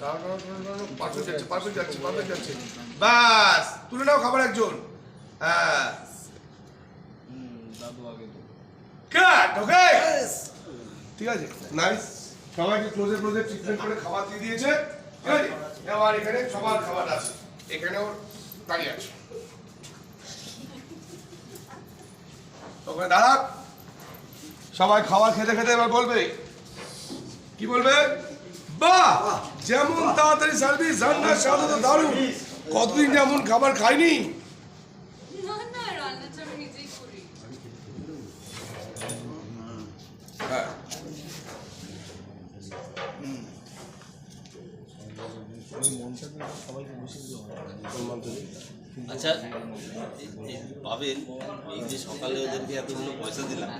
Perfect যাচ্ছে perfect যাচ্ছে perfect যাচ্ছে বাস তুলে নাও খাবার একজন। হ্যাঁ। কাট ওকে? ঠিক আছে নাইস সবাইকে ক্লোজে ক্লোজে ট্রিটমেন্ট করে খাবার দিয়ে দিয়েছে। ঠিক আছে? এবার এখানে সবার খাবার আছে। দাঁড়িয়ে আছে। ওখানে দাঁড়া। সবাই খাবার খেতে খেতে এবার বলবে। কি বলবে? বাহ! যেমন তাড়াতাড়ি সার্ভিস রান্নার স্বাদ তো দারুণ। কতদিন যেমন খাবার খাইনি? না না রান্নাটা আমি নিজেই করি। হ্যাঁ। আচ্ছা পাবেন এই যে সকালে ওদেরকে এতগুলো পয়সা দিলাম।